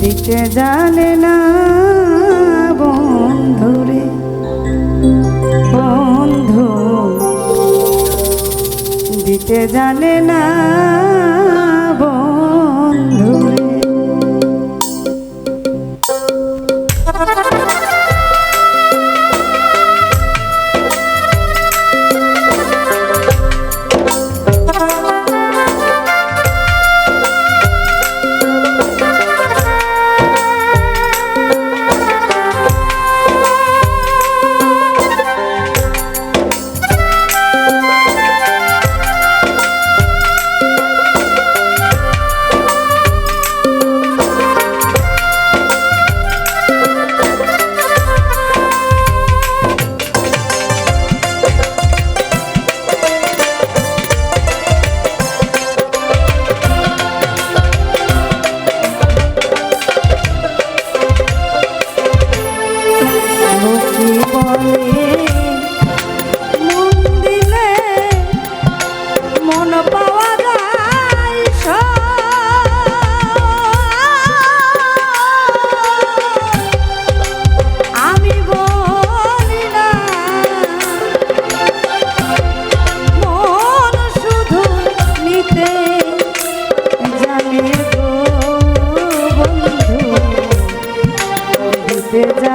দিতে জানে না বন্ধুরে বন্ধু। দিতে জানে না sit down.